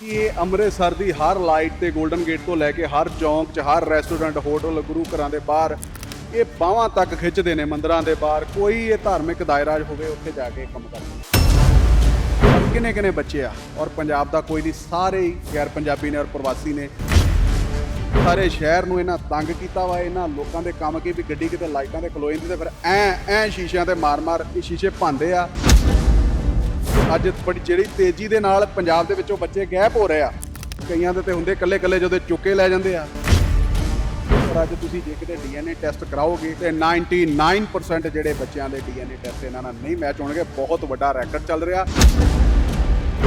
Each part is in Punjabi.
ਕਿ ਇਹ ਅੰਮ੍ਰਿਤਸਰ ਦੀ ਹਰ ਲਾਈਟ ਤੇ 골ਡਨ ਗੇਟ ਤੋਂ ਲੈ ਕੇ ਹਰ ਚੌਂਕ 'ਚ, ਹਰ ਰੈਸਟੋਰੈਂਟ ਹੋਟਲ ਗੁਰੂ ਘਰਾਂ ਦੇ ਬਾਹਰ, ਇਹ ਬਾਹਾਂ ਤੱਕ ਖਿੱਚਦੇ ਨੇ ਮੰਦਰਾਂ ਦੇ ਬਾਹਰ। ਕੋਈ ਇਹ ਧਾਰਮਿਕ ਦਾਇਰਾ ਹੋਵੇ, ਉੱਥੇ ਜਾ ਕੇ ਕੰਮ ਕਰਦੇ ਔਰ ਕਿੰਨੇ ਕਿੰਨੇ ਬੱਚੇ ਆ? ਔਰ ਪੰਜਾਬ ਦਾ ਕੋਈ ਨਹੀਂ, ਸਾਰੇ ਹੀ ਗੈਰ ਪੰਜਾਬੀ ਨੇ ਔਰ ਪ੍ਰਵਾਸੀ ਨੇ। ਸਾਰੇ ਸ਼ਹਿਰ ਨੂੰ ਇਹਨਾਂ ਤੰਗ ਕੀਤਾ ਵਾ, ਇਹਨਾਂ ਲੋਕਾਂ ਦੇ ਕੰਮ ਕੀ ਵੀ ਗੱਡੀ ਕਿਤੇ ਲਾਈਟਾਂ ਤੇ ਖਲੋ ਜਾਂਦੀ ਤੇ ਫਿਰ ਐ ਐ ਸ਼ੀਸ਼ਿਆਂ ਤੇ ਮਾਰ-ਮਾਰ, ਇਹ ਸ਼ੀਸ਼ੇ ਭਾਂਦੇ ਆ। ਅੱਜ ਬੜੀ ਜਿਹੜੀ ਤੇਜ਼ੀ ਦੇ ਨਾਲ ਪੰਜਾਬ ਦੇ ਵਿੱਚੋਂ ਬੱਚੇ ਗਾਇਬ ਹੋ ਰਹੇ ਆ। ਕਈਆਂ ਦੇ ਤੇ ਹੁੰਦੇ ਕੱਲੇ-ਕੱਲੇ ਜਦੋਂ ਚੁੱਕੇ ਲੈ ਜਾਂਦੇ ਆ। ਪਰ ਅੱਜ ਤੁਸੀਂ ਜੇ ਕਿਤੇ ਡੀਐਨਏ ਟੈਸਟ ਕਰਾਓਗੇ ਤੇ 99% ਜਿਹੜੇ ਬੱਚਿਆਂ ਦੇ ਡੀਐਨਏ ਟੈਸਟ ਇਹਨਾਂ ਨਾਲ ਨਹੀਂ ਮੈਚ ਹੋਣਗੇ। ਬਹੁਤ ਵੱਡਾ ਰੈਕੋਰਡ ਚੱਲ ਰਿਹਾ।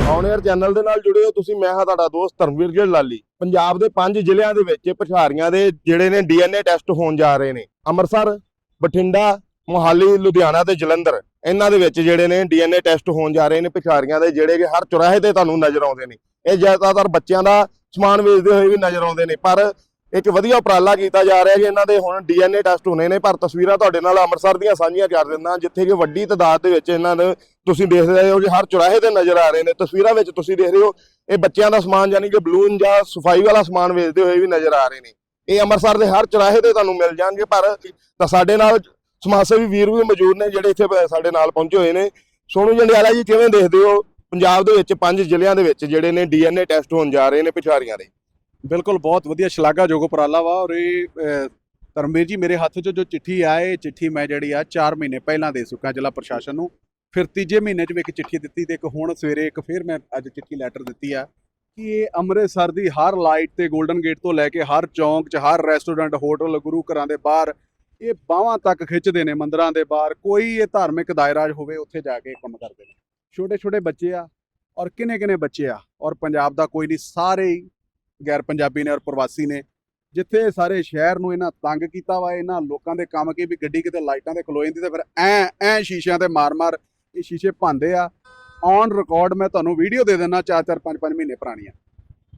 ਔਨ 에ਅਰ ਚੈਨਲ ਦੇ ਨਾਲ ਜੁੜੇ ਹੋ ਤੁਸੀਂ। ਮੈਂ ਹਾਂ ਤੁਹਾਡਾ ਦੋਸਤ ਧਰਮਵੀਰ ਗਿੱਲ ਲਾਲੀ। ਪੰਜਾਬ ਦੇ ਪੰਜ ਜ਼ਿਲ੍ਹਿਆਂ ਦੇ ਵਿੱਚ ਪਛਾਰੀਆਂ ਦੇ ਜਿਹੜੇ ਨੇ ਡੀਐਨਏ ਟੈਸਟ ਹੋਣ ਜਾ ਰਹੇ ਨੇ। ਅੰਮ੍ਰਿਤਸਰ, ਬਠਿੰਡਾ ਮੋਹਾਲੀ, ਲੁਧਿਆਣਾ ਤੇ ਜਲੰਧਰ, ਇਹਨਾਂ ਦੇ ਵਿੱਚ ਜਿਹੜੇ ਨੇ ਡੀਐਨਏ ਟੈਸਟ ਹੋਣ ਜਾ ਰਹੇ ਨੇ ਪਛਾਰੀਆਂ ਦੇ, ਜਿਹੜੇ ਕਿ ਹਰ ਚੁਰਾਹੇ ਤੇ ਤੁਹਾਨੂੰ ਨਜ਼ਰ ਆਉਂਦੇ ਨੇ। ਇਹ ਜ਼ਿਆਦਾਤਰ ਬੱਚਿਆਂ ਦਾ ਸਮਾਨ ਵੇਚਦੇ ਹੋਏ ਵੀ ਨਜ਼ਰ ਆਉਂਦੇ ਨੇ, ਪਰ ਇੱਕ ਵਧੀਆ ਉਪਰਾਲਾ ਕੀਤਾ ਜਾ ਰਿਹਾ ਕਿ ਇਹਨਾਂ ਦੇ ਹੁਣ ਡੀਐਨਏ ਟੈਸਟ ਹੋਣੇ ਨੇ, ਪਰ ਤਸਵੀਰਾਂ ਤੁਹਾਡੇ ਨਾਲ ਅੰਮ੍ਰਿਤਸਰ ਦੀਆਂ ਸਾਂਝੀਆਂ ਕਰ ਦਿੰਦਾ, ਜਿੱਥੇ ਕਿ ਵੱਡੀ ਤਦਾਦ ਦੇ ਵਿੱਚ ਇਹਨਾਂ ਦੇ ਤੁਸੀਂ ਦੇਖ ਰਹੇ ਹੋ ਕਿ ਹਰ ਚੁਰਾਹੇ ਤੇ ਨਜ਼ਰ ਆ ਰਹੇ ਨੇ। ਤਸਵੀਰਾਂ ਵਿੱਚ ਤੁਸੀਂ ਦੇਖ ਰਹੇ ਹੋ, ਇਹ ਬੱਚਿਆਂ ਦਾ ਸਮਾਨ ਯਾਨੀ ਕਿ ਬਲੂਨ ਜਾਂ ਸਫ਼ਾਈ ਵਾਲਾ ਸਮਾਨ ਵੇਚਦੇ ਹੋਏ ਵੀ ਨਜ਼ਰ ਆ ਰਹੇ ਨੇ। ਇਹ ਅੰਮ੍ਰਿਤਸਰ ਦੇ ਹਰ ਚੁਰਾਹੇ ਤੇ ਤੁਹਾਨੂੰ ਮਿਲ ਜਾਣਗੇ, ਪਰ ਤਾਂ ਸਾਡੇ ਨਾਲ ਸਮਾਜ ਸੇਵੀ ਵੀਰ ਵੀ ਮੌਜੂਦ ਨੇ ਜਿਹੜੇ ਇੱਥੇ ਸਾਡੇ ਨਾਲ ਪਹੁੰਚੇ ਹੋਏ ਨੇ। ਸੋਨੂ ਜੰਡਿਆਲਾ ਜੀ, ਕਿਵੇਂ ਦੇਖਦੇ ਹੋ ਪੰਜਾਬ ਦੇ ਵਿੱਚ ਪੰਜ ਜ਼ਿਲ੍ਹਿਆਂ ਦੇ ਵਿੱਚ ਜਿਹੜੇ ਨੇ ਡੀਐਨਏ ਟੈਸਟ ਹੋਣ ਜਾ ਰਹੇ ਨੇ ਪਿਛਾੜੀਆਂ ਦੇ? ਬਿਲਕੁਲ, ਬਹੁਤ ਵਧੀਆ ਸ਼ਲਾਘਾਯੋਗ ਉਪਰਾਲਾ ਵਾ ਔਰ ਇਹ ਧਰਮਵੀਰ ਜੀ, ਮੇਰੇ ਹੱਥ 'ਚ ਜੋ ਚਿੱਠੀ ਆ ਚਿੱਠੀ ਮੈਂ ਜਿਹੜੀ ਆ 4 ਮਹੀਨੇ ਪਹਿਲਾਂ ਦੇ ਚੁੱਕਾ ਜ਼ਿਲ੍ਹਾ ਪ੍ਰਸ਼ਾਸਨ ਨੂੰ। ਫਿਰ ਤੀਜੇ ਮਹੀਨੇ 'ਚ ਵੀ ਇੱਕ ਚਿੱਠੀ ਦਿੱਤੀ ਤੇ ਇੱਕ ਹੁਣ ਸਵੇਰੇ ਇੱਕ ਫਿਰ ਮੈਂ ਅੱਜ ਚਿੱਠੀ ਲੈਟਰ ਦਿੱਤੀ ਆ ਕਿ ਇਹ ਅੰਮ੍ਰਿਤਸਰ ਦੀ ਹਰ ਲਾਈਟ ਤੇ 골ਡਨ ਗੇਟ ਤੋਂ ਲੈ ਕੇ ਹਰ ਚੌਂਕ 'ਚ, ਹਰ ਰੈਸਟੋਰੈਂਟ ਹੋਟਲ ਗੁਰੂ ਘਰਾਂ ਦੇ ਬਾਹਰ ਇਹ ਬਾਹਾਂ ਤੱਕ ਖਿੱਚਦੇ ਨੇ ਮੰਦਰਾਂ ਦੇ ਬਾਹਰ। ਕੋਈ ਇਹ ਧਾਰਮਿਕ ਦਾਇਰਾ ਹੋਵੇ, ਉੱਥੇ ਜਾ ਕੇ ਕੰਮ ਕਰਦੇ ਨੇ। ਛੋਟੇ ਛੋਟੇ ਬੱਚੇ ਆ ਔਰ ਕਿੰਨੇ ਕਿੰਨੇ ਬੱਚੇ ਆ? ਔਰ ਪੰਜਾਬ ਦਾ ਕੋਈ ਨਹੀਂ, ਸਾਰੇ ਹੀ ਗੈਰ ਪੰਜਾਬੀ ਨੇ ਔਰ ਪ੍ਰਵਾਸੀ ਨੇ। ਜਿੱਥੇ ਸਾਰੇ ਸ਼ਹਿਰ ਨੂੰ ਇਹਨਾਂ ਤੰਗ ਕੀਤਾ ਵਾ, ਇਹਨਾਂ ਲੋਕਾਂ ਦੇ ਕੰਮ ਕੀ ਵੀ ਗੱਡੀ ਕਿਤੇ ਲਾਈਟਾਂ ਤੇ ਖਲੋ ਜਾਂਦੀ ਤੇ ਫਿਰ ਐ ਐ ਸ਼ੀਸ਼ਿਆਂ ਤੇ ਮਾਰ-ਮਾਰ ਇਹ ਸ਼ੀਸ਼ੇ ਭਾਂਦੇ ਆ। ਔਨ ਰਿਕਾਰਡ ਮੈਂ ਤੁਹਾਨੂੰ ਵੀਡੀਓ ਦੇ ਦਿੰਦਾ 4-4 5-5 ਮਹੀਨੇ ਪੁਰਾਣੀਆਂ।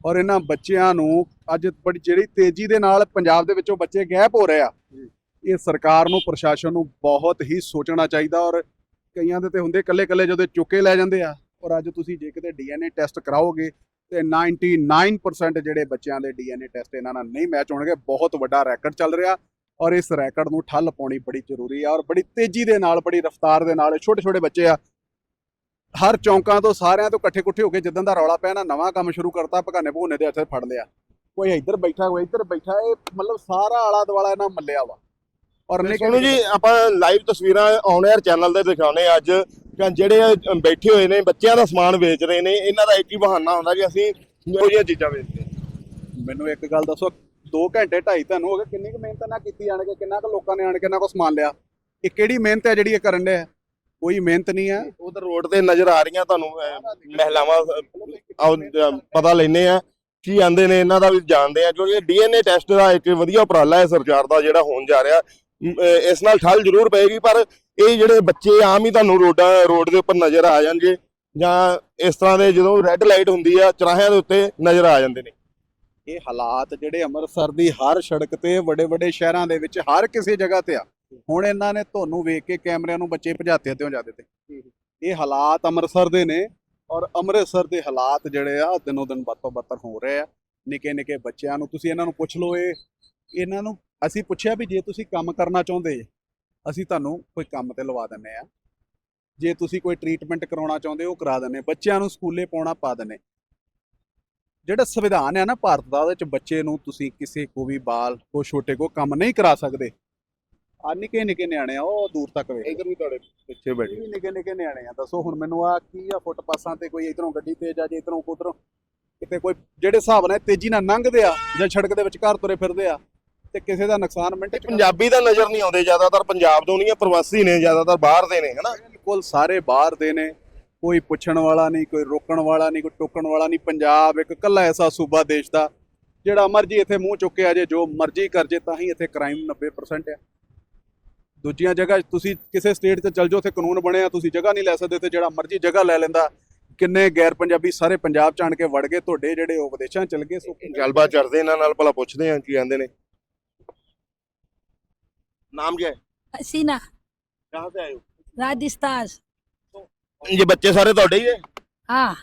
ਔਰ ਇਹਨਾਂ ਬੱਚਿਆਂ ਨੂੰ ਅੱਜ ਬੜੀ ਜਿਹੜੀ ਤੇਜ਼ੀ ਦੇ ਨਾਲ ਪੰਜਾਬ ਦੇ ਵਿੱਚੋਂ ਬੱਚੇ ਗਾਇਬ ਹੋ ਰਹੇ ਆ। ਇਹ ਸਰਕਾਰ ਨੂੰ, ਪ੍ਰਸ਼ਾਸਨ ਨੂੰ ਬਹੁਤ ਹੀ ਸੋਚਣਾ ਚਾਹੀਦਾ ਔਰ ਕਈਆਂ ਦੇ ਤੇ ਹੁੰਦੇ ਕੱਲੇ-ਕੱਲੇ ਜਦੋਂ ਚੁੱਕੇ ਲੈ ਜਾਂਦੇ ਆ ਔਰ ਅੱਜ ਤੁਸੀਂ ਜੇ ਕਿਤੇ ਡੀਐਨਏ ਟੈਸਟ ਕਰਾਓਗੇ ਤੇ 99% ਜਿਹੜੇ ਬੱਚਿਆਂ ਦੇ ਡੀਐਨਏ ਟੈਸਟ ਇਹਨਾਂ ਨਾਲ ਨਹੀਂ ਮੈਚ ਹੋਣਗੇ, ਬਹੁਤ ਵੱਡਾ ਰੈਕੋਰਡ ਚੱਲ ਰਿਹਾ ਔਰ ਇਸ ਰੈਕੋਰਡ ਨੂੰ ਠੱਲ ਪਾਉਣੀ ਬੜੀ ਜ਼ਰੂਰੀ ਆ ਔਰ ਬੜੀ ਤੇਜ਼ੀ ਦੇ ਨਾਲ, ਬੜੀ ਰਫ਼ਤਾਰ ਦੇ ਨਾਲ ਛੋਟੇ ਛੋਟੇ ਬੱਚੇ ਆ, ਹਰ ਚੌਂਕਾਂ ਤੋਂ ਸਾਰਿਆਂ ਤੋਂ ਇਕੱਠੇ ਕੁੱਠੇ ਹੋ ਕੇ ਜਿੱਦਾਂ ਦਾ ਰੌਲਾ ਪਿਆ ਨਾ ਨਵਾਂ ਕੰਮ ਸ਼ੁਰੂ ਕਰਤਾ, ਭਗਾਨੇ ਭੂਨੇ ਦੇ ਹੱਥੇ ਫੜ ਲਿਆ। ਕੋਈ ਇੱਧਰ ਬੈਠਾ, ਕੋਈ ਇੱਧਰ ਬੈਠਾ, ਇਹ ਮਤਲਬ ਸਾਰਾ ਆਲਾ ਦੁਆਲਾ ਇਹਨਾਂ ਮੱਲਿਆ ਵਾ। ਔਰ ਸੋਨੂ ਜੀ ਆਪਾਂ ਲਾਈਵ ਤਸਵੀਰਾਂ ਔਨ 에ਅਰ ਚੈਨਲ ਤੇ ਦਿਖਾਉਨੇ ਅੱਜ। ਕਿ ਜਿਹੜੇ ਬੈਠੇ ਹੋਏ ਨੇ ਬੱਚਿਆਂ ਦਾ ਸਮਾਨ ਵੇਚ ਰਹੇ ਨੇ ਇਹਨਾਂ ਦਾ ਇੱਕ ਹੀ ਬਹਾਨਾ ਹੁੰਦਾ ਕਿ ਅਸੀਂ ਇਹੋ ਜਿਹੀਆਂ ਚੀਜ਼ਾਂ ਵੇਚਦੇ ਮੈਨੂੰ ਇੱਕ ਗੱਲ ਦੱਸੋ 2 ਘੰਟੇ ਢਾਈ ਤੁਹਾਨੂੰ ਹੋ ਗਏ ਕਿੰਨੀ ਕੁ ਮਿਹਨਤ ਨਾ ਕੀਤੀ ਆਣ ਕੇ ਕਿੰਨਾ ਕੁ ਲੋਕਾਂ ਨੇ ਆਣ ਕੇ ਇਹਨਾਂ ਕੋ ਸਮਾਨ ਲਿਆ? ਇਹ ਕਿਹੜੀ ਮਿਹਨਤ ਹੈ ਜਿਹੜੀ ਇਹ ਕਰਨ ਦੇ ਕੋਈ ਮਿਹਨਤ ਨਹੀਂ ਹੈ। ਉਧਰ ਰੋਡ ਤੇ ਨਜ਼ਰ ਆ ਰਹੀਆਂ ਤੁਹਾਨੂੰ ਮਹਿਲਾਵਾਂ ਪਤਾ ਲੈਨੇ ਆ ਕੀ ਆਂਦੇ ਨੇ ਇਹਨਾਂ ਦਾ ਵੀ ਜਾਣਦੇ ਆ ਕਿਉਂਕਿ ਡੀਐਨਏ ਟੈਸਟ ਦਾ ਇੱਕ ਵਧੀਆ ਉਪਰਾਲਾ ਹੈ ਸਰਕਾਰ ਦਾ ਜਿਹੜਾ ਹੋਣ ਜਾ ਰਿਹਾ। ਇਸ ਨਾਲ ਠੱਲ ਜ਼ਰੂਰ ਪਏਗੀ ਪਰ ਇਹ ਜਿਹੜੇ ਬੱਚੇ ਆਮ ਹੀ ਤੁਹਾਨੂੰ ਰੋਡਾਂ ਰੋਡ ਦੇ ਉੱਪਰ ਨਜ਼ਰ ਆ ਜਾਣਗੇ ਜਾਂ ਇਸ ਤਰ੍ਹਾਂ ਦੇ ਜਦੋਂ ਰੈੱਡ ਲਾਈਟ ਹੁੰਦੀ ਆ ਚਰਾਹਿਆਂ ਦੇ ਉੱਤੇ ਨਜ਼ਰ ਆ ਜਾਂਦੇ ਨੇ। ਇਹ ਹਾਲਾਤ ਜਿਹੜੇ ਅੰਮ੍ਰਿਤਸਰ ਦੀ ਹਰ ਸੜਕ ਤੇ ਵੱਡੇ ਵੱਡੇ ਸ਼ਹਿਰਾਂ ਦੇ ਵਿੱਚ ਹਰ ਕਿਸੇ ਜਗ੍ਹਾ ਤੇ ਆ। ਹੁਣ ਇਹਨਾਂ ਨੇ ਤੁਹਾਨੂੰ ਵੇਖ ਕੇ ਕੈਮਰਿਆਂ ਨੂੰ ਬੱਚੇ ਭਜਾਤੇ ਤੇ ਜਾ ਦਿੱਤੇ ਇਹ ਹਾਲਾਤ ਅੰਮ੍ਰਿਤਸਰ ਦੇ ਨੇ ਔਰ ਅੰਮ੍ਰਿਤਸਰ ਦੇ ਹਾਲਾਤ ਜਿਹੜੇ ਆ ਦਿਨੋਂ ਦਿਨ ਬੱਤੋਂ ਬੱਤਰ ਹੋ ਰਹੇ ਆ। ਨਿੱਕੇ ਨਿੱਕੇ ਬੱਚਿਆਂ ਨੂੰ ਤੁਸੀਂ ਇਹਨਾਂ ਨੂੰ ਪੁੱਛ ਲਓ ਇਹ ਇਹਨਾਂ ਨੂੰ ਅਸੀਂ ਪੁੱਛਿਆ ਵੀ ਜੇ ਤੁਸੀਂ ਕੰਮ ਕਰਨਾ ਚਾਹੁੰਦੇ ਅਸੀਂ ਤੁਹਾਨੂੰ ਕੋਈ ਕੰਮ ਤੇ ਲਵਾ ਦਿੰਨੇ ਆ ਜੇ ਤੁਸੀਂ ਕੋਈ ਟ੍ਰੀਟਮੈਂਟ ਕਰਾਉਣਾ ਚਾਹੁੰਦੇ ਉਹ ਕਰਾ ਦਿੰਨੇ ਬੱਚਿਆਂ ਨੂੰ ਸਕੂਲੇ ਪਾਉਣਾ ਪਾ ਦਿੰਨੇ ਜਿਹੜਾ ਸੰਵਿਧਾਨ ਹੈ ਨਾ ਭਾਰਤ ਦਾ ਉਹਦੇ ਵਿੱਚ ਬੱਚੇ ਨੂੰ ਤੁਸੀਂ ਕਿਸੇ ਕੋ ਵੀ ਬਾਲ ਕੋ ਛੋਟੇ ਕੋ ਕੰਮ ਨਹੀਂ ਕਰਾ ਸਕਦੇ। ਆ ਨਿੱਕੇ ਨਿੱਕੇ ਨਿਆਣੇ ਆ ਉਹ ਦੂਰ ਤੱਕ ਵੇਖ ਇਧਰ ਵੀ ਤੁਹਾਡੇ ਪਿੱਛੇ ਬੈਠੇ। ਵੀ ਨਿੱਕੇ ਨਿੱਕੇ ਨਿਆਣੇ ਆ। ਦੱਸੋ ਹੁਣ ਮੈਨੂੰ ਆ ਕੀ ਆ ਫੁੱਟਪਾਸਾਂ ਤੇ ਕੋਈ ਇਧਰੋਂ ਗੱਡੀ ਤੇਜ਼ ਆ ਜੇ ਇਧਰੋਂ ਉਧਰੋਂ ਕਿਤੇ ਕੋਈ ਜਿਹੜੇ ਹਿਸਾਬ ਨਾਲ ਤੇਜ਼ੀ ਨਾਲ ਲੰਘਦੇ ਆ ਜਾਂ ਸੜਕ ਦੇ ਵਿੱਚ ਘਰ ਤੁਰੇ ਫਿਰਦੇ ਆ ਤੇ ਕਿਸੇ ਦਾ ਨੁਕਸਾਨ ਮਿੰਟ ਚ ਪੰਜਾਬੀ ਤਾਂ ਨਜ਼ਰ ਨਹੀਂ ਆਉਂਦੇ ਜ਼ਿਆਦਾਤਰ ਪੰਜਾਬ ਤੋਂ ਨਹੀਂ ਆ ਪ੍ਰਵਾਸੀ ਨੇ ਜ਼ਿਆਦਾਤਰ ਬਾਹਰ ਦੇ ਨੇ ਹਨਾ ਬਿਲਕੁਲ ਸਾਰੇ ਬਾਹਰ ਦੇ ਨੇ ਕੋਈ ਪੁੱਛਣ ਵਾਲਾ ਨਹੀਂ ਕੋਈ ਰੋਕਣ ਵਾਲਾ ਨਹੀਂ ਕੋਈ ਟੋਕਣ ਵਾਲਾ ਨਹੀਂ ਪੰਜਾਬ ਇੱਕ ਕੱਲਾ ਐਸਾ ਸੂਬਾ ਦੇਸ਼ ਦਾ ਜਿਹੜਾ ਮਰਜ਼ੀ ਇੱਥੇ ਮੂੰਹ ਚੁੱਕ ਕੇ ਆ ਜੇ ਜੋ ਮਰਜ਼ੀ ਕਰ ਜੇ ਤਾਂ ਹੀ ਇੱਥੇ ਕ੍ਰਾਈਮ 90% ਆ ਦੂਜੀਆਂ ਜਗ੍ਹਾ ਤੁਸੀਂ ਕਿਸੇ ਸਟੇਟ 'ਚ ਚਲ ਜਾਓ ਉੱਥੇ ਕਾਨੂੰਨ ਬਣਿਆ ਤੁਸੀਂ ਜਗ੍ਹਾ ਨਹੀਂ ਲੈ ਸਕਦੇ ਤੇ ਜਿਹੜਾ ਮਰਜ਼ੀ ਜਗ੍ਹਾ ਲੈ ਲੈਂਦਾ ਕਿੰਨੇ ਗੈਰ ਪੰਜਾਬੀ ਸਾਰੇ ਪੰਜਾਬ 'ਚ ਆਣ ਕੇ ਵੜ ਗਏ ਤੁਹਾਡੇ ਜਿਹੜੇ ਉਹ ਵਿਦੇਸ਼ਾਂ ਚਲ ਗਏ ਸੋ ਗੱਲਬਾਤ ਕਰਦੇ ਇਹਨਾਂ ਨਾਲ ਭਲਾ ਪੁੱਛਦੇ ਆ ਕੀ ਕਹਿੰਦੇ ਨੇ। ਨਾਮ ਕੀ ਹੈ हसीना ਕਹਾਂ ਸੇ ਆਏ ਹੋ राजस्थान ये बच्चे सारे ਤੁਹਾਡੇ ਹੀ ਹੈ हाँ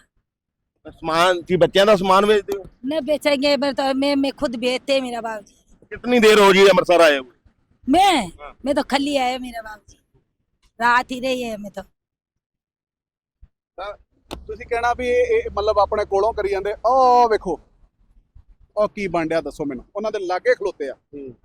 ਸਮਾਨ ਕੀ ਬੱਚਿਆਂ ਦਾ ਸਮਾਨ ਵੇਚਦੇ ਹੋ न बेचेंगे मैं तो मैं मैं खुद बेचते हैं मेरा बाबू जी कितनी देर हो गई अमृतसर आए हुए मैं हाँ। मैं तो खली आया मेरा बाबू जी रात ही रही है मैं तो ਤਾਂ ਤੁਸੀਂ ਕਹਿਣਾ ਵੀ ਇਹ ਇਹ ਮਤਲਬ ਆਪਣੇ ਕੋਲੋਂ ਕਰੀ ਜਾਂਦੇ ਉਹ ਵੇਖੋ ਉਹ ਕੀ ਬਣ ਡਿਆ ਦੱਸੋ ਮੈਨੂੰ। ਉਹਨਾਂ ਦੇ ਲਾਗੇ ਖਲੋਤੇ ਆ।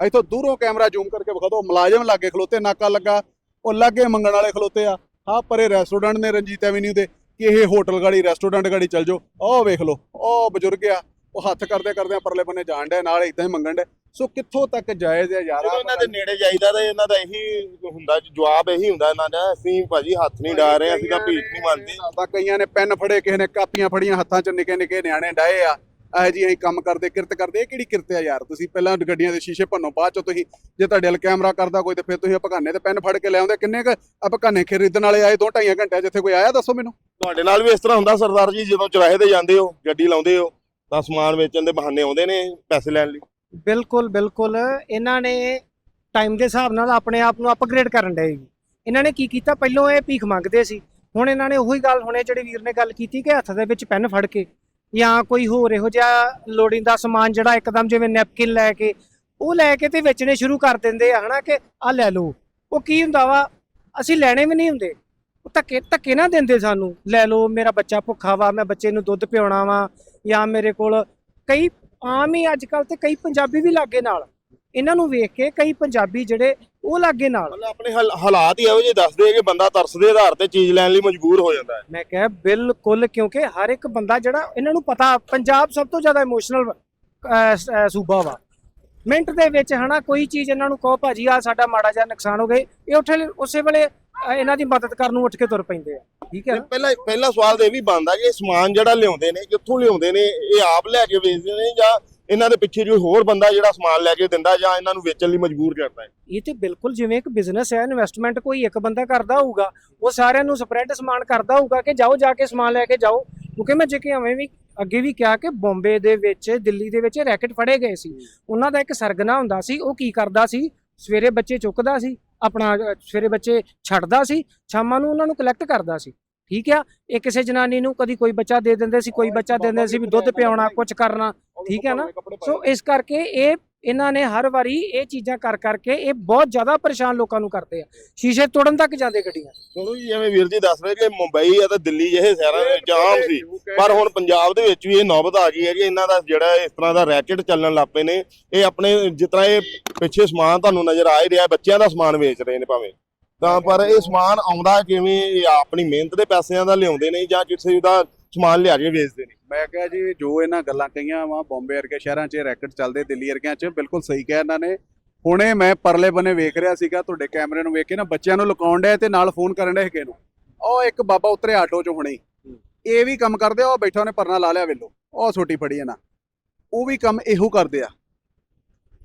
ਇੱਥੋਂ ਦੂਰੋਂ ਕੈਮਰਾ ਜ਼ੂਮ ਕਰਕੇ ਵਿਖਾ ਦਿਓ ਮੁਲਾਜ਼ਮ ਲਾਗੇ ਖਲੋਤੇ ਨਾਕਾ ਲੱਗਾ। ਉਹ ਲਾਗੇ ਮੰਗਣ ਵਾਲੇ ਖਲੋਤੇ ਆ। ਹਾਂ ਪਰੇ ਰੈਸਟੋਰੈਂਟ ਨੇ ਰਣਜੀਤ ਐਵੀਨਿਊ ਦੇ। ਕਿ ਇਹ ਹੋਟਲ ਗਾੜੀ ਰੈਸਟੋਰੈਂਟ ਗਾੜੀ ਚੱਲ ਜਾਓ। ਉਹ ਵੇਖ ਲਓ। ਉਹ ਬਜ਼ੁਰਗ ਆ। ਉਹ ਹੱਥ ਕਰਦੇ ਕਰਦੇ ਪਰਲੇ ਬੰਨੇ ਜਾਣ ਡਿਆ ਨਾਲ ਇਦਾਂ ਹੀ ਮੰਗਣ ਡੇ ਸੋ ਕਿੱਥੋਂ ਤੱਕ ਜਾਇਜ਼ ਹੈ ਯਾਰ? ਇਹਨਾਂ ਦੇ ਨੇੜੇ ਜਾਈਦਾ ਤਾਂ ਇਹਨਾਂ ਦਾ ਇਹੀ ਹੁੰਦਾ ਜਵਾਬ ਇਹੀ ਹੁੰਦਾ ਇਹਨਾਂ ਦਾ ਅਸੀਂ ਭਾਜੀ ਹੱਥ ਨਹੀਂ ਡਾ ਰਹੇ ਅਸੀਂ ਤਾਂ ਭੀਖ ਨਹੀਂ ਮੰਨਦੇ। ਤਾਂ ਕਈਆਂ ਨੇ ਪੈਨ ਫੜੇ ਕਿਸੇ ਨੇ ਕਾਪੀਆਂ ਫੜੀਆਂ ਹੱਥਾਂ 'ਚ ਨਿੱਕੇ ਨਿੱਕੇ ਨਿਆਣੇ ਡਾਏ ਆ। ਇਹ ਜੀ ਅਸੀਂ ਕੰਮ ਕਰਦੇ ਕਿਰਤ ਕਰਦੇ ਇਹ ਕਿਹੜੀ ਕਿਰਤ ਆ ਯਾਰ? ਤੁਸੀਂ ਪਹਿਲਾਂ ਗੱਡੀਆਂ ਦੇ ਸ਼ੀਸ਼ੇ ਭੰਨੋ ਬਾਅਦ ਚ ਤੁਸੀਂ ਜੇ ਤੁਹਾਡੇ ਵੱਲ ਕੈਮਰਾ ਕਰਦਾ ਕੋਈ ਤੇ ਫਿਰ ਤੁਸੀਂ ਭਗਾਨੇ ਤੇ ਪੈਨ ਫੜ ਕੇ ਲੈ ਆਉਂਦੇ। ਕਿੰਨੇ ਕ ਭਗਾਨੇ ਖਰੀਦਣ ਵਾਲੇ ਆਏ ਦੋ ਢਾਈਆਂ ਘੰਟਿਆਂ ਜਿੱਥੇ ਕੋਈ ਆਇਆ ਦੱਸੋ ਮੈਨੂੰ? ਤੁਹਾਡੇ ਨਾਲ ਵੀ ਇਸ ਤਰ੍ਹਾਂ ਹੁੰਦਾ ਸਰਦਾਰ ਜੀ ਜਦੋਂ ਚੁਰਾਹੇ ਤੇ ਜਾਂਦੇ ਹੋ ਗੱਡੀ ਲਾਉਂਦੇ ਹੋ ਤਾਂ ਸਮਾਨ ਵੇਚਣ ਦੇ ਬਹਾਨੇ ਆਉਂਦੇ ਨੇ ਪੈਸੇ ਲੈਣ ਲਈ। ਬਿਲਕੁਲ ਬਿਲਕੁਲ। ਇਹਨਾਂ ਨੇ ਟਾਈਮ ਦੇ ਹਿਸਾਬ ਨਾਲ ਆਪਣੇ ਆਪ ਨੂੰ ਅਪਗ੍ਰੇਡ ਕਰਨ ਡਏ ਜੀ। ਇਹਨਾਂ ਨੇ ਕੀ ਕੀਤਾ? ਪਹਿਲਾਂ ਇਹ ਭੀਖ ਮੰਗਦੇ ਸੀ। ਹੁਣ ਇਹਨਾਂ ਨੇ ਉਹੀ ਗੱਲ ਹੁਣੇ ਜਿਹੜੇ ਵੀਰ ਨੇ ਗੱਲ ਕੀਤੀ ਕਿ ਹੱਥ ਦੇ ਵਿੱਚ ਪੈਨ ਫੜ ਕੇ ਜਾਂ ਕੋਈ ਹੋਰ ਇਹੋ ਜਿਹਾ ਲੋੜੀਂਦਾ ਸਮਾਨ ਜਿਹੜਾ ਇੱਕਦਮ ਜਿਵੇਂ ਨੈਪਕਿਨ ਲੈ ਕੇ, ਉਹ ਲੈ ਕੇ ਤੇ ਵੇਚਣੇ ਸ਼ੁਰੂ ਕਰ ਦਿੰਦੇ ਆ, ਹਨਾ ਕਿ ਆ ਲੈ ਲਓ। ਉਹ ਕੀ ਹੁੰਦਾ ਵਾ, ਅਸੀਂ ਲੈਣੇ ਵੀ ਨਹੀਂ ਹੁੰਦੇ। ਉਹ ਧੱਕੇ ਧੱਕੇ ਨਾ ਦਿੰਦੇ ਸਾਨੂੰ, ਲੈ ਲਓ, ਮੇਰਾ ਬੱਚਾ ਭੁੱਖਾ ਵਾ, ਮੈਂ ਬੱਚੇ ਨੂੰ ਦੁੱਧ ਪਿਆਉਣਾ ਵਾ, ਜਾਂ ਮੇਰੇ ਕੋਲ ਕਈ ਆਮ ਹੀ ਅੱਜ ਕੱਲ ਤੇ ਕਈ ਪੰਜਾਬੀ ਵੀ ਲਾਗੇ ਨਾਲ। ਇਹਨਾਂ ਨੂੰ ਵੇਖ ਕੇ ਕਈ ਪੰਜਾਬੀ ਜਿਹੜੇ ਉਹ ਲਾਗੇ ਨਾਲ। ਮਤਲਬ ਆਪਣੇ ਹਾਲ- ਹਾਲਾਤ ਹੀ ਇਹੋ ਜਿਹੇ ਦੱਸਦੇ ਆ ਕਿ ਬੰਦਾ ਤਰਸ ਦੇ ਆਧਾਰ ਤੇ ਚੀਜ਼ ਲੈਣ ਲਈ ਮਜਬੂਰ ਹੋ ਜਾਂਦਾ ਹੈ। ਮੈਂ ਕਿਹਾ ਬਿਲਕੁਲ ਕਿਉਂਕਿ ਹਰ ਇੱਕ ਬੰਦਾ ਜਿਹੜਾ ਇਹਨਾਂ ਨੂੰ ਪਤਾ ਪੰਜਾਬ ਸਭ ਤੋਂ ਜ਼ਿਆਦਾ ਇਮੋਸ਼ਨਲ ਸੂਬਾ ਵਾ। ਮਿੰਟ ਦੇ ਵਿੱਚ ਹਨਾ ਕੋਈ ਚੀਜ਼ ਇਹਨਾਂ ਨੂੰ ਕਹੋ ਭਾਜੀ ਆ ਸਾਡਾ ਮਾੜਾ ਜਿਹਾ ਨੁਕਸਾਨ ਹੋ ਗਏ ਇਹ ਉੱਥੇ ਉਸੇ ਵੇਲੇ ਇਹਨਾਂ ਦੀ ਮਦਦ ਕਰਨ ਨੂੰ ਉੱਠ ਕੇ ਤੁਰ ਪੈਂਦੇ ਆ। ਠੀਕ ਹੈ ਤੇ ਨਾ? ਪਹਿਲਾ ਪਹਿਲਾ ਸਵਾਲ ਤਾਂ ਇਹ ਵੀ ਬਣਦਾ ਕਿ ਇਹ ਸਮਾਨ ਜਿਹੜਾ ਲਿਆਉਂਦੇ ਨੇ ਕਿੱਥੋਂ ਲਿਆਉਂਦੇ ਨੇ ਇਹ ਆਪ ਲੈ ਕੇ ਵੇਚਦੇ ਨੇ ਜਾਂ ਇਹਨਾਂ ਦੇ ਪਿੱਛੇ ਕੋਈ ਹੋਰ ਬੰਦਾ ਜਿਹੜਾ ਸਮਾਨ ਲੈ ਕੇ ਦਿੰਦਾ ਜਾਂ ਇਹਨਾਂ ਨੂੰ ਵੇਚਣ ਲਈ ਮਜਬੂਰ ਕਰਦਾ ਹੈ। ਇਹ ਤੇ ਬਿਲਕੁਲ ਜਿਵੇਂ ਇੱਕ ਬਿਜ਼ਨਸ ਹੈ ਇਨਵੈਸਟਮੈਂਟ ਕੋਈ ਇੱਕ ਬੰਦਾ ਕਰਦਾ ਹੋਊਗਾ, ਉਹ ਸਾਰਿਆਂ ਨੂੰ ਸਪਰੈਡ ਸਮਾਨ ਕਰਦਾ ਹੋਊਗਾ ਕਿ ਜਾਓ ਜਾ ਕੇ ਸਮਾਨ ਲੈ ਕੇ ਜਾਓ। ਕਿਉਂਕਿ ਮੈਂ ਜੇ ਕਿ ਐਵੇਂ ਵੀ ਅੱਗੇ ਵੀ ਕਿਹਾ ਕਿ ਬੰਬੇ ਦੇ ਵਿੱਚ, ਦਿੱਲੀ ਦੇ ਵਿੱਚ ਰੈਕਟ ਫੜੇ ਗਏ ਸੀ। ਉਹਨਾਂ ਦਾ ਇੱਕ ਸਰਗਨਾ ਹੁੰਦਾ ਸੀ, ਉਹ ਕੀ ਕਰਦਾ ਸੀ? ਸਵੇਰੇ ਬੱਚੇ ਚੁੱਕਦਾ ਸੀ, ਆਪਣਾ ਸਵੇਰੇ ਬੱਚੇ ਛੱਡਦਾ ਸੀ, ਸ਼ਾਮਾਂ ਨੂੰ ਉਹਨਾਂ ਨੂੰ ਕਲੈਕਟ ਕਰਦਾ ਸੀ। ਠੀਕ ਆ? ਇਹ ਕਿਸੇ ਜਨਾਨੀ ਨੂੰ ਕਦੀ ਕੋਈ ਬੱਚਾ ਦੇ ਦਿੰਦੇ ਸੀ ਕੋਈ ਬੱਚਾ ਦੇ ਦਿੰਦੇ ਸੀ ਵੀ ਦੁੱਧ ਪਿਆਉਣਾ ਕੁਝ ਕਰਨਾ ਠੀਕ ਹੈ ਨਾ? ਸੋ ਇਸ ਕਰਕੇ ਇਹ ਇਹਨਾਂ ਨੇ ਹਰ ਵਾਰੀ ਇਹ ਚੀਜ਼ਾਂ ਕਰ ਕਰਕੇ ਇਹ ਬਹੁਤ ਜ਼ਿਆਦਾ ਪਰੇਸ਼ਾਨ ਲੋਕਾਂ ਨੂੰ ਕਰਦੇ ਆ। ਸ਼ੀਸ਼ੇ ਤੋੜਨ ਤੱਕ ਜਾਂਦੇ ਗੱਡੀਆਂ। ਚਲੋ ਜੀ ਜਿਵੇਂ ਵੀਰ ਜੀ ਦੱਸ ਰਹੇ ਕਿ ਮੁੰਬਈ ਅਤੇ ਦਿੱਲੀ ਜਿਹੇ ਸ਼ਹਿਰਾਂ ਦੇ ਵਿੱਚ ਆਮ ਸੀ ਪਰ ਹੁਣ ਪੰਜਾਬ ਦੇ ਵਿੱਚ ਵੀ ਇਹ ਨੌਬਤ ਆ ਗਈ ਹੈ ਕਿ ਇਹਨਾਂ ਦਾ ਜਿਹੜਾ ਇਸ ਤਰ੍ਹਾਂ ਦਾ ਰੈਕਟ ਚੱਲਣ ਲੱਗ ਪਏ ਨੇ ਇਹ ਆਪਣੇ ਜਿਸ ਤਰ੍ਹਾਂ ਇਹ ਪਿੱਛੇ ਸਮਾਨ ਤੁਹਾਨੂੰ ਨਜ਼ਰ ਆ ਹੀ ਰਿਹਾ ਬੱਚਿਆਂ ਦਾ ਸਮਾਨ ਵੇਚ ਰਹੇ ਨੇ ਭਾਵੇਂ। ਤਾਂ ਪਰ ਇਹ ਸਮਾਨ ਆਉਂਦਾ ਕਿਵੇਂ? ਇਹ ਆਪਣੀ ਮਿਹਨਤ ਦੇ ਪੈਸਿਆਂ ਦਾ ਲਿਆਉਂਦੇ ਨੇ ਜਾਂ ਕਿਸੇ ਦਾ ਸਮਾਨ ਲਿਆ ਕੇ ਵੇਚਦੇ ਨੇ? ਮੈਂ ਕਿਹਾ ਜੀ, ਜੋ ਇਹਨਾਂ ਗੱਲਾਂ ਕਹੀਆਂ ਵਾ, ਬੰਬੇ ਵਰਗੇ ਸ਼ਹਿਰਾਂ 'ਚ ਰੈਕਟ ਚੱਲਦੇ, ਦਿੱਲੀ ਵਰਗਿਆਂ 'ਚ, ਬਿਲਕੁਲ ਸਹੀ ਕਿਹਾ ਇਹਨਾਂ ਨੇ। ਹੁਣੇ ਮੈਂ ਪਰਲੇ ਬੰਨੇ ਵੇਖ ਰਿਹਾ ਸੀਗਾ, ਤੁਹਾਡੇ ਕੈਮਰੇ ਨੂੰ ਵੇਖ ਕੇ ਨਾ, ਬੱਚਿਆਂ ਨੂੰ ਲੁਕਾਉਣ ਡਿਆ ਤੇ ਨਾਲ ਫੋਨ ਕਰਨ ਡਿਆ ਕਿਸੇ ਨੂੰ। ਉਹ ਇੱਕ ਬਾਬਾ ਉਤਰੇ ਆਟੋ 'ਚੋਂ ਹੁਣੇ ਇਹ ਵੀ ਕੰਮ ਕਰਦੇ ਆ, ਉਹ ਬੈਠਾ ਉਹਨੇ ਪਰਨਾ ਲਾ ਲਿਆ ਵੇਲੋ ਉਹ ਛੋਟੀ ਫੜੀ ਹੈ ਨਾ ਉਹ ਵੀ ਕੰਮ ਇਹੋ ਕਰਦੇ ਆ।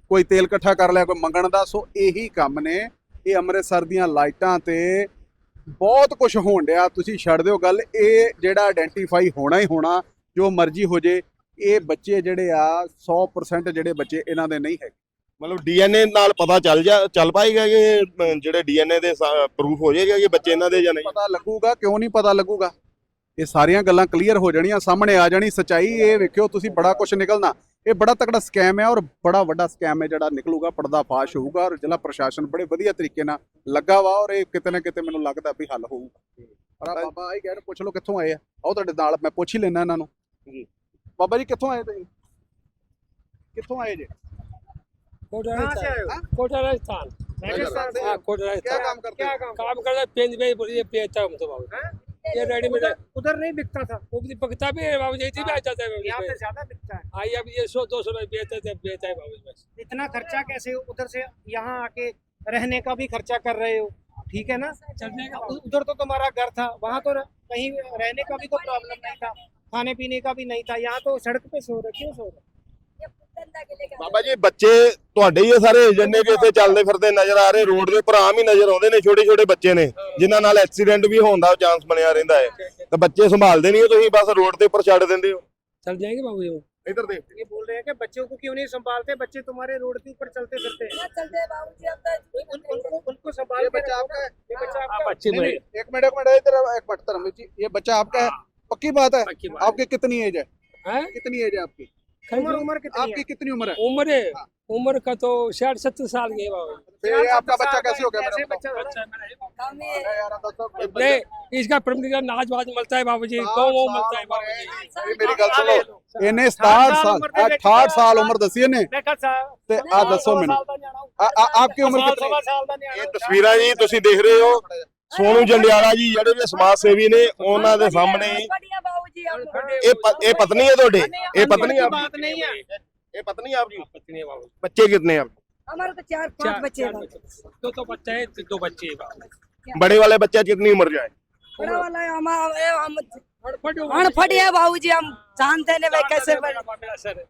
ਕੋਈ ਤੇਲ ਇਕੱਠਾ ਕਰ ਲਿਆ, ਕੋਈ ਮੰਗਣ ਦਾ, ਸੋ ਇਹੀ ਕੰਮ ਨੇ। ਇਹ ਅੰਮ੍ਰਿਤਸਰ ਦੀਆਂ ਲਾਈਟਾਂ ਤੇ ਬਹੁਤ ਕੁਝ ਹੋਣ ਡਿਆ। ਤੁਸੀਂ ਛੱਡ ਦਿਓ ਗੱਲ ਇਹ ਜਿਹੜਾ ਆਇਡੈਂਟੀਫਾਈ ਹੋਣਾ ਹੀ ਹੋਣਾ ਜੋ ਮਰਜ਼ੀ ਹੋ ਜੇ ਇਹ ਬੱਚੇ ਜਿਹੜੇ ਆ 100% ਜਿਹੜੇ ਬੱਚੇ ਇਹਨਾਂ ਦੇ ਨਹੀਂ ਹੈਗੇ। ਮਤਲਬ ਡੀਐਨਏ ਨਾਲ ਪਤਾ ਚੱਲ ਜਾ ਚੱਲ ਪਾਏਗਾ ਕਿ ਜਿਹੜੇ ਡੀਐਨਏ ਦੇ ਪ੍ਰੂਫ ਹੋ ਜਾਏਗਾ ਕਿ ਬੱਚੇ ਇਹਨਾਂ ਦੇ ਜਾਂ ਨਹੀਂ? ਪਤਾ ਲੱਗੂਗਾ ਕਿਉਂ ਨਹੀਂ ਪਤਾ ਲੱਗੂਗਾ? ਇਹ ਸਾਰੀਆਂ ਗੱਲਾਂ ਕਲੀਅਰ ਹੋ ਜਾਣੀਆਂ ਸਾਹਮਣੇ ਆ ਜਾਣੀ ਸਚਾਈ ਇਹ ਵੇਖਿਓ ਤੁਸੀਂ ਬੜਾ ਕੁਝ ਨਿਕਲਣਾ। ਇਹ ਬੜਾ ਤਕੜਾ ਸਕੈਮ ਹੈ ਔਰ ਬੜਾ ਵੱਡਾ ਸਕੈਮ ਹੈ ਜਿਹੜਾ ਨਿਕਲੂਗਾ ਪਰਦਾ ਫਾਸ਼ ਹੋਊਗਾ ਔਰ ਜ਼ਿਲ੍ਹਾ ਪ੍ਰਸ਼ਾਸਨ ਬੜੇ ਵਧੀਆ ਤਰੀਕੇ ਨਾਲ ਲੱਗਾ ਵਾ ਔਰ ਇਹ ਕਿਤੇ ਨਾ ਕਿਤੇ ਮੈਨੂੰ ਲੱਗਦਾ ਵੀ ਹੱਲ ਹੋਊਗਾ ਪਰ ਆਹ ਬਾਬਾ ਆਈ ਕਹਿ ਰਹੇ ਪੁੱਛ ਲਓ ਕਿੱਥੋਂ ਆਏ ਆ ਆਓ ਤੁਹਾਡੇ ਨਾਲ ਮੈਂ ਪੁੱਛ ਹੀ ਲੈਣਾ ਇਹਨਾਂ ਨੂੰ ਜੀ। ਬਾਬਾ ਜੀ ਕਿੱਥੋਂ ਆਏ ਤੁਸੀਂ ਕਿੱਥੋਂ ਆਏ ਜੇ कोटा कहाँ से आए हो? राजस्थान कोटा राजस्थान राजस्थान से? हाँ कोटा क्या राजस्थान काम करते क्या हैं काम काम करता है पेंज में बोलिए बेचता हूँ तो बाबू हैं? ये रेडीमेड है। उधर नहीं बिकता था। वो भी पकता भी है बाबू जी भी आ जाता है यहाँ पे ज़्यादा बिकता है। आई अब ये सौ दो सौ रुपये बेचते थे बेचा है बाबू जी इतना खर्चा कैसे उधर से यहाँ आके रहने का भी खर्चा कर रहे हो? ठीक है ना? चल जाएगा उ- उधर तो तुम्हारा घर था वहाँ तो कहीं रहने का भी कोई प्रॉब्लम नहीं था खाने पीने का भी नहीं था यहाँ तो सड़क पे सो रहे क्यों सो रहे? ਬਾਬਾ ਜੀ ਬੱਚੇ ਤੁਹਾਡੇ ਹੀ ਇਹ ਸਾਰੇ ਏਜੰਟ ਨੇ ਕਿ ਇੱਥੇ ਚੱਲਦੇ ਫਿਰਦੇ ਨਜ਼ਰ ਆ ਰਹੇ ਰੋਡ ਦੇ ਉੱਪਰ ਆਮ ਹੀ ਨਜ਼ਰ ਆਉਂਦੇ ਨੇ ਛੋਟੇ ਛੋਟੇ ਬੱਚੇ ਨੇ ਜਿਨ੍ਹਾਂ ਨਾਲ ਐਕਸੀਡੈਂਟ ਵੀ ਹੋਣ ਦਾ ਚਾਂਸ ਬਣਿਆ ਰਹਿੰਦਾ ਹੈ ਤਾਂ ਬੱਚੇ ਸੰਭਾਲਦੇ ਨਹੀਂ ਹੋ ਤੁਸੀਂ ਬਸ ਰੋਡ ਦੇ ਉੱਪਰ ਛੱਡ ਦਿੰਦੇ ਹੋ चल जाएंगे बाबू जी वो। ਇਧਰ ਦੇਖ ये बोल रहे हैं कि बच्चों को क्यों नहीं संभालते बच्चे तुम्हारे रोड के ऊपर चलते फिरते हैं उन, उनको उनको संभाल ये के बच्चा रखो। आपका है? ये बच्चा आप आपका अच्छे नहीं, में नहीं, एक मिनट एक मिनट इधर आओ, एक मिनट धर्मवीर जी ये बच्चा आपका है पक्की बात है पक्की बात आपकी कितनी एज है है कितनी एज है आपकी उम्र उम्र कितनी आपकी है कितनी उम्र है उम्र है उम्र का तो साठ सत्तर साल की है बाबा फिर आपका बच्चा कैसे हो गया कैसे मैडम? बच्चा बच्चा अरे यार, अब तो- नहीं इसका प्रमुख नाच वाज मिलता है बाबू जी गाँव वाँव मिलता है बाबू जी ਇਹ ਮੇਰੀ ਗੱਲ ਸੁਣੋ ਇਹਨੇ 67 ਸਾਲ 68 ਸਾਲ ਉਮਰ ਦੱਸੀ ਇਹਨੇ ਮੈਂ ਕੱਲ ਤੇ ਆ ਦੱਸੋ ਮੈਨੂੰ ਆ- ਆ- ਆਪਕੀ ਉਮਰ ਕਿਤਨੀ ਸਾਲ ਦਾ ਨਿਆਣਾ ਇਹ ਤਸਵੀਰਾਂ ਜੀ ਤੁਸੀਂ ਦੇਖ ਰਹੇ ਹੋ ਸੋਨੂ ਜੰਡਿਆਲਾ ਜੀ ਜਿਹੜੇ ਵੀ ਸਮਾਜ ਸੇਵੀ ਨੇ ਉਹਨਾਂ ਦੇ ਸਾਹਮਣੇ ਹੀ बढ़िया बाबूजी हम ਇਹ ਪ- ਇਹ ਪਤਨੀ ਹੈ ਤੁਹਾਡੇ ਇਹ ਪਤਨੀ ਹੈ ਬਾਤ ਨਹੀਂ ਹੈ आपकी? ये पत्नी है आपकी पत्नी है बाबू बच्चे कितने हैं आपके? हमारे तो चार पांच चार बच्चे हैं चार बच्चे दो तो बच्चा है तो दो बच्चे है बाबू बड़े वाले बच्चा कितनी उम्र का है बड़ा वाला है हमारा ये हम अनपढ़ हो अनपढ़ है बाबूजी हम जानते नहीं भाई कैसे बड़े मेरा सर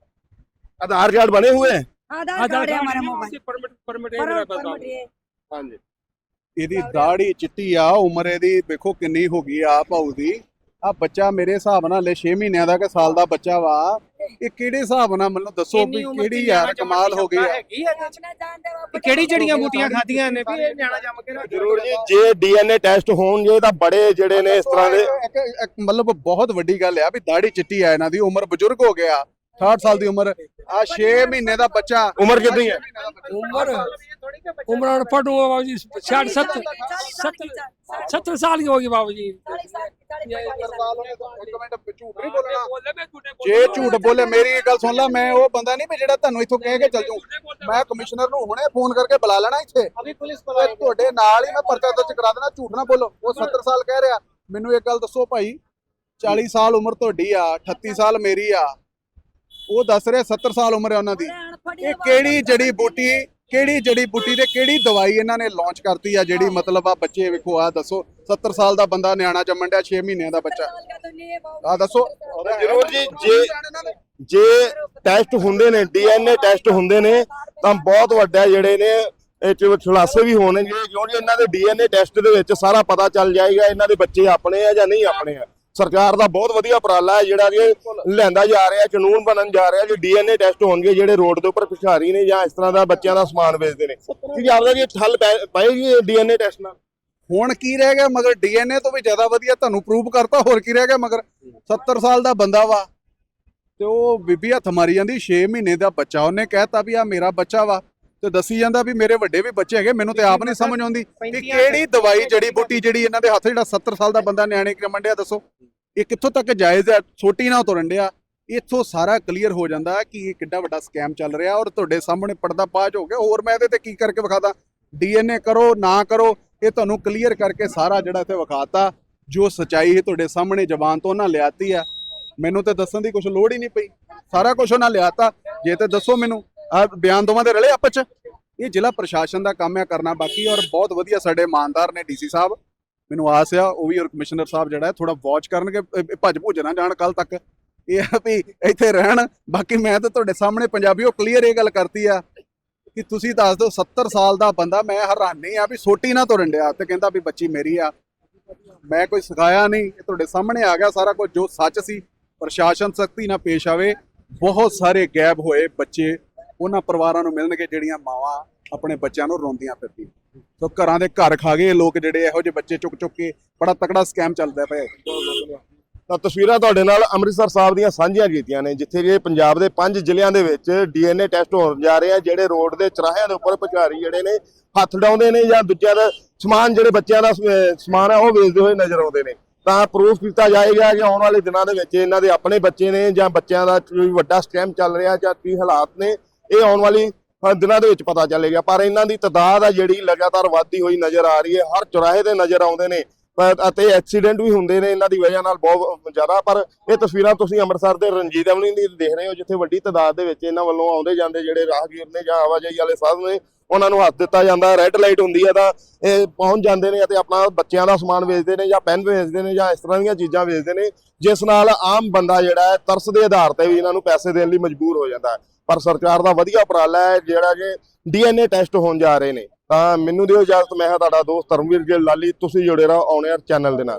आधार कार्ड बने हुए हैं आधार कार्ड है हमारे मोबाइल परमिट परमिट है पर मेरा बस परमिट बाबू है हाँ जी ਇਹਦੀ ਦਾੜੀ ਚਿੱਟੀ ਆ ਉਮਰ ਇਹਦੀ ਵੇਖੋ ਕਿੰਨੀ ਹੋ ਗਈ ਆ ਭਾਉ ਦੀ। ਆ ਬੱਚਾ ਮੇਰੇ ਹਿਸਾਬ ਨਾਲ ਲੈ 6 ਮਹੀਨਿਆਂ ਦਾ ਕਿ ਸਾਲ ਦਾ ਬੱਚਾ ਵਾ। ਇਹ ਕਿਹੜੇ ਹਿਸਾਬ ਨਾਲ ਮੈਨੂੰ ਦੱਸੋ ਵੀ ਕਿਹੜੀ ਯਾਰ ਕਮਾਲ ਹੋ ਗਈ ਆ। ਕਿਹੜੀ ਜੜੀਆਂ ਬੂਟੀਆਂ ਖਾਧੀਆਂ ਨੇ ਵੀ? ਇਹ ਨਿਆਣਾ ਜੰਮ ਕੇ ਨਾ ਜ਼ਰੂਰ ਜੀ ਜੇ ਡੀਐਨਏ ਟੈਸਟ ਹੋਣਗੇ ਤਾਂ ਬੜੇ ਜਿਹੜੇ ਨੇ ਇਸ ਤਰ੍ਹਾਂ ਦੇ ਮਤਲਬ ਬਹੁਤ ਵੱਡੀ ਗੱਲ ਆ ਵੀ ਦਾੜੀ ਚਿੱਟੀ ਆ ਇਹਨਾਂ ਦੀ ਉਮਰ ਬਜ਼ੁਰਗ ਹੋ ਗਿਆ। 68 ਸਾਲ ਦੀ ਉਮਰ। ਆ 6 ਮਹੀਨੇ ਦਾ ਬੱਚਾ। ਉਮਰ ਕਿੰਨੀ ਹੈ? ਉਮਰ ਉਮਰ ਅਨਪੜ੍ਹ ਹੋ ਬਾਬੂ ਜੀ 60 70 ਸਾਲ ਹੋ ਗਈ ਬਾਬੂ ਜੀ ਜੇ ਝੂਠ ਬੋਲੇ ਮੇਰੀ ਗੱਲ ਸੁਣ ਲੈ ਮੈਂ ਉਹ ਬੰਦਾ ਨਹੀਂ ਵੀ ਜਿਹੜਾ ਤੁਹਾਨੂੰ ਇੱਥੋਂ ਕਹਿ ਕੇ ਚੱਲ ਜੂ ਮੈਂ ਕਮਿਸ਼ਨਰ ਨੂੰ ਹੁਣੇ ਫੋਨ ਕਰਕੇ ਬੁਲਾ ਲੈਣਾ ਇੱਥੇ। ਤੁਹਾਡੇ ਨਾਲ ਹੀ ਮੈਂ ਪਰਚਾ ਦਰਜ ਕਰਾ ਦੇਣਾ ਝੂਠ ਨਾ ਬੋਲੋ। ਉਹ 70 ਸਾਲ ਕਹਿ ਰਿਹਾ। ਮੈਨੂੰ ਇੱਕ ਗੱਲ ਦੱਸੋ ਭਾਈ 40 ਸਾਲ ਉਮਰ ਤੁਹਾਡੀ ਆ 38 ਸਾਲ ਮੇਰੀ ਆ। ਉਹ ਦੱਸ ਰਿਹਾ 70 ਸਾਲ ਉਮਰ ਹੈ ਉਹਨਾਂ ਦੀ। ਇਹ ਕਿਹੜੀ ਜੜੀ ਬੂਟੀ ਕਿਹੜੀ ਜੜੀ ਬੂਟੀ ਤੇ ਕਿਹੜੀ ਦਵਾਈ ਇਹਨਾਂ ਨੇ ਲਾਂਚ ਕਰਤੀ ਆ ਜਿਹੜੀ ਮਤਲਬ ਆ ਬੱਚੇ ਵੇਖੋ ਆ ਦੱਸੋ 70 ਸਾਲ ਦਾ ਬੰਦਾ ਨਿਆਣਾ ਜੰਮਣ ਡਿਆ 6 ਮਹੀਨਿਆਂ ਦਾ ਬੱਚਾ। ਆ ਦੱਸੋ। ਜ਼ਰੂਰ ਜੀ ਜੇ ਜੇ ਟੈਸਟ ਹੁੰਦੇ ਨੇ ਡੀਐਨਏ ਟੈਸਟ ਹੁੰਦੇ ਨੇ ਤਾਂ ਬਹੁਤ ਵੱਡਾ ਜਿਹੜੇ ਨੇ ਇਹ ਚ ਖੁਲਾਸੇ ਵੀ ਹੋਣਗੇ ਕਿਉਂਕਿ ਇਹਨਾਂ ਦੇ ਡੀਐਨਏ ਟੈਸਟ ਦੇ ਵਿੱਚ ਸਾਰਾ ਪਤਾ ਚੱਲ ਜਾਏਗਾ ਇਹਨਾਂ ਦੇ ਬੱਚੇ ਆਪਣੇ ਆ ਜਾਂ ਨਹੀਂ ਆਪਣੇ ਆ। ਸਰਕਾਰ ਦਾ ਬਹੁਤ ਵਧੀਆ ਉਪਰਾਲਾ ਹੈ ਜਿਹੜਾ ਕਿ ਲੈਂਦਾ ਜਾ ਰਿਹਾ ਕਾਨੂੰਨ ਬਣਨ ਜਾ ਰਿਹਾ ਕਿ ਡੀਐਨਏ ਟੈਸਟ ਹੋਣਗੇ ਜਿਹੜੇ ਰੋਡ ਦੇ ਉੱਪਰ ਭਿਖਾਰੀ ਨੇ ਜਾਂ ਇਸ ਤਰ੍ਹਾਂ ਦਾ ਬੱਚਿਆਂ ਦਾ ਸਮਾਨ ਵੇਚਦੇ ਨੇ। ਕੀ ਆਪਦਾ ਜੀ ਠੱਲ ਪਏਗੀ ਡੀਐਨਏ ਟੈਸਟ ਨਾਲ? ਹੁਣ ਕੀ ਰਹਿ ਗਿਆ ਮਗਰ? ਡੀਐਨਏ ਤੋਂ ਵੀ ਜ਼ਿਆਦਾ ਵਧੀਆ ਤੁਹਾਨੂੰ ਪ੍ਰੂਵ ਕਰਤਾ ਹੋਰ ਕੀ ਰਹਿ ਗਿਆ ਮਗਰ? 70 ਸਾਲ ਦਾ ਬੰਦਾ ਵਾ ਤੇ ਉਹ ਬੀਬੀ ਹੱਥ ਮਾਰੀ ਜਾਂਦੀ 6 ਮਹੀਨੇ ਦਾ ਬੱਚਾ ਉਹਨੇ ਕਹਿਤਾ ਵੀ ਆ ਮੇਰਾ ਬੱਚਾ ਵਾ। ਤੇ ਦੱਸੀ ਜਾਂਦਾ ਵੀ ਮੇਰੇ ਵੱਡੇ ਵੀ ਬੱਚੇ ਹੈਗੇ ਮੈਨੂੰ ਤੇ ਆਪ ਨਹੀਂ ਸਮਝ ਆਉਂਦੀ ਕਿ ਕਿਹੜੀ ਦਵਾਈ ਜੜੀ ਬੂਟੀ ਜਿਹੜੀ ਇਹਨਾਂ ਦੇ ਹੱਥ ਜਿਹੜਾ 70 ਸਾਲ ਦਾ ਬੰਦਾ ਨਿਆਣੇ ਕਿ ਡਿਆ ਦੱਸੋ? ਇਹ ਕਿੱਥੋਂ ਤੱਕ ਜਾਇਜ਼ ਹੈ? ਛੋਟੀ ਨਾ ਤੁਰਨ ਡਿਆ। ਇੱਥੋਂ ਸਾਰਾ ਕਲੀਅਰ ਹੋ ਜਾਂਦਾ ਕਿ ਇਹ ਕਿੱਡਾ ਵੱਡਾ ਸਕੈਮ ਚੱਲ ਰਿਹਾ ਔਰ ਤੁਹਾਡੇ ਸਾਹਮਣੇ ਪਰਦਾ ਪਾਜ ਹੋ ਗਿਆ। ਹੋਰ ਮੈਂ ਇਹਦੇ ਤੇ ਕੀ ਕਰਕੇ ਵਿਖਾਦਾ? ਡੀਐਨਏ ਕਰੋ ਨਾ ਕਰੋ ਇਹ ਤੁਹਾਨੂੰ ਕਲੀਅਰ ਕਰਕੇ ਸਾਰਾ ਜਿਹੜਾ ਇੱਥੇ ਵਿਖਾਤਾ ਜੋ ਸਚਾਈ ਹੈ ਤੁਹਾਡੇ ਸਾਹਮਣੇ ਜ਼ਬਾਨ ਤੋਂ ਉਹਨਾਂ ਲਿਆਤੀ ਆ। ਮੈਨੂੰ ਤੇ ਦੱਸਣ ਦੀ ਕੁਝ ਲੋੜ ਹੀ ਨਹੀਂ ਪਈ। ਸਾਰਾ ਕੁਝ ਉਹਨਾਂ ਲਿਆਤਾ। ਜੇ ਤੇ ਦੱਸੋ ਮੈਨੂੰ। ਆ ਬਿਆਨ ਦੋਵਾਂ ਦੇ ਰਲੇ ਆਪਸ ਚ? ਇਹ ਜ਼ਿਲ੍ਹਾ ਪ੍ਰਸ਼ਾਸਨ ਦਾ ਕੰਮ ਹੈ ਕਰਨਾ ਬਾਕੀ ਔਰ ਬਹੁਤ ਵਧੀਆ ਸਾਡੇ ਇਮਾਨਦਾਰ ਨੇ ਡੀਸੀ ਸਾਹਿਬ। ਮੈਨੂੰ ਆਸ ਆ, ਉਹ ਵੀ ਔਰ ਕਮਿਸ਼ਨਰ ਸਾਹਿਬ ਜਿਹੜਾ ਹੈ ਥੋੜਾ ਵਾਚ ਕਰਨਗੇ ਭੱਜ ਭੁੱਜ ਨਾ ਜਾਣ ਕੱਲ ਤੱਕ। ਇਹ ਆ ਵੀ ਇੱਥੇ ਰਹਿਣ, ਬਾਕੀ ਮੈਂ ਤਾਂ ਤੁਹਾਡੇ ਸਾਹਮਣੇ ਪੰਜਾਬੀਓ ਕਲੀਅਰ ਇਹ ਗੱਲ ਕਰਤੀ ਆ ਕਿ ਤੁਸੀਂ ਦੱਸ ਦਿਓ 70 ਸਾਲ ਦਾ ਬੰਦਾ, ਮੈਂ ਹੈਰਾਨੀ ਆ ਵੀ ਛੋਟੀ ਨਾ ਤੁਰਨ ਡਿਆ ਤੇ ਕਹਿੰਦਾ ਵੀ ਬੱਚੀ ਮੇਰੀ ਆ। ਮੈਂ ਕੋਈ ਸਿਖਾਇਆ ਨਹੀਂ, ਇਹ ਤੁਹਾਡੇ ਸਾਹਮਣੇ ਆ ਗਿਆ ਸਾਰਾ ਕੁਝ ਜੋ ਸੱਚ ਸੀ। ਪ੍ਰਸ਼ਾਸਨ ਸਖਤੀ ਨਾਲ ਪੇਸ਼ ਆਵੇ, ਬਹੁਤ ਸਾਰੇ ਗਾਇਬ ਹੋਏ ਬੱਚੇ ਉਹਨਾਂ ਪਰਿਵਾਰਾਂ ਨੂੰ ਮਿਲਣਗੇ ਜਿਹੜੀਆਂ ਮਾਵਾਂ ਆਪਣੇ ਬੱਚਿਆਂ ਨੂੰ ਰੋਂਦੀਆਂ ਫਿਰਦੀਆਂ। ਸੋ ਘਰਾਂ ਦੇ ਘਰ ਖਾ ਗਏ ਲੋਕ ਜਿਹੜੇ ਇਹੋ ਜਿਹੇ ਬੱਚੇ ਚੁੱਕ ਚੁੱਕ ਕੇ ਬੜਾ ਤਕੜਾ ਸਕੈਮ ਚੱਲਦਾ ਪਿਆ ਤਾਂ ਤਸਵੀਰਾਂ ਤੁਹਾਡੇ ਨਾਲ ਅੰਮ੍ਰਿਤਸਰ ਸਾਹਿਬ ਦੀਆਂ ਸਾਂਝੀਆਂ ਕੀਤੀਆਂ ਨੇ, ਜਿੱਥੇ ਕਿ ਪੰਜਾਬ ਦੇ ਪੰਜ ਜ਼ਿਲ੍ਹਿਆਂ ਦੇ ਵਿੱਚ ਡੀਐਨਏ ਟੈਸਟ ਹੋਣ ਜਾ ਰਹੇ ਆ, ਜਿਹੜੇ ਰੋਡ ਦੇ ਚਰਾਹਿਆਂ ਦੇ ਉੱਪਰ ਭਿਖਾਰੀ ਜਿਹੜੇ ਨੇ, ਹੱਥ ਡਾਉਂਦੇ ਨੇ ਜਾਂ ਦੂਜਿਆਂ ਦਾ ਸਮਾਨ ਜਿਹੜੇ ਬੱਚਿਆਂ ਦਾ ਸਮਾਨ ਆ ਉਹ ਵੇਚਦੇ ਹੋਏ ਨਜ਼ਰ ਆਉਂਦੇ ਨੇ। ਤਾਂ ਪ੍ਰੂਫ ਕੀਤਾ ਜਾਏਗਾ ਕਿ ਆਉਣ ਵਾਲੇ ਦਿਨਾਂ ਦੇ ਵਿੱਚ ਇਹਨਾਂ ਦੇ ਆਪਣੇ ਬੱਚੇ ਨੇ ਜਾਂ ਬੱਚਿਆਂ ਦਾ ਕੋਈ ਵੱਡਾ ਸਕੈਮ ਚੱਲ ਰਿਹਾ ਜਾਂ ਕੀ ਹਾਲਾਤ ਨੇ। ਇਹ ਆਉਣ ਵਾਲੀ ਦਿਨਾਂ ਦੇ ਵਿੱਚ ਪਤਾ ਚੱਲੇਗਾ। ਪਰ ਇਹਨਾਂ ਦੀ ਤਦਾਦ ਆ ਜਿਹੜੀ ਲਗਾਤਾਰ ਵੱਧਦੀ ਹੋਈ ਨਜ਼ਰ ਆ ਰਹੀ ਹੈ। ਹਰ ਚੁਰਾਹੇ ਤੇ ਨਜ਼ਰ ਆਉਂਦੇ ਨੇ। ਅਤੇ ਐਕਸੀਡੈਂਟ ਵੀ ਹੁੰਦੇ ਨੇ ਇਹਨਾਂ ਦੀ ਵਜ੍ਹਾ ਨਾਲ ਬਹੁਤ ਜ਼ਿਆਦਾ। ਪਰ ਇਹ ਤਸਵੀਰਾਂ ਤੁਸੀਂ ਅੰਮ੍ਰਿਤਸਰ ਦੇ ਰਣਜੀਤ ਐਵਨਿਊ ਦੀ ਦੇਖ ਰਹੇ ਹੋ, ਜਿੱਥੇ ਵੱਡੀ ਤਦਾਦ ਦੇ ਵਿੱਚ ਇਹਨਾਂ ਵੱਲੋਂ ਆਉਂਦੇ ਜਾਂਦੇ ਜਿਹੜੇ ਰਾਹਗੀਰ ਨੇ ਜਾਂ ਆਵਾਜਾਈ ਵਾਲੇ ਸਾਧਨ ਨੇ, ਉਹਨਾਂ ਨੂੰ ਹੱਥ ਦਿੱਤਾ ਜਾਂਦਾ। ਰੈੱਡ ਲਾਈਟ ਹੁੰਦੀ ਹੈ ਤਾਂ ਇਹ ਪਹੁੰਚ ਜਾਂਦੇ ਨੇ ਅਤੇ ਆਪਣਾ ਬੱਚਿਆਂ ਦਾ ਸਮਾਨ ਵੇਚਦੇ ਨੇ ਜਾਂ ਪੈਨ ਵੇਚਦੇ ਨੇ ਜਾਂ ਇਸ ਤਰ੍ਹਾਂ ਦੀਆਂ ਚੀਜ਼ਾਂ ਵੇਚਦੇ ਨੇ, ਜਿਸ ਨਾਲ ਆਮ ਬੰਦਾ ਜਿਹੜਾ ਹੈ ਤਰਸ ਦੇ ਆਧਾਰ ਤੇ ਵੀ ਇਹਨਾਂ ਨੂੰ ਪੈਸੇ ਦੇਣ ਲਈ ਮਜਬੂਰ ਹੋ ਜਾਂਦਾ। ਹੈ ਪਰ ਸਰਕਾਰ ਦਾ ਵਧੀਆ ਉਪਰਾਲਾ ਹੈ, ਜਿਹੜਾ ਕਿ ਡੀਐਨਏ ਟੈਸਟ ਹੋਣ ਜਾ ਰਹੇ ਨੇ। ਤਾਂ ਮੈਨੂੰ ਦਿਓ ਇਜਾਜ਼ਤ, ਮੈਂ ਹਾਂ ਤੁਹਾਡਾ ਦੋਸਤ ਧਰਮਵੀਰ ਗਿੱਲ ਲਾਲੀ, ਤੁਸੀਂ ਜੁੜੇ ਰਹੋ ਆਉਣੇ ਚੈਨਲ ਦੇ ਨਾਲ।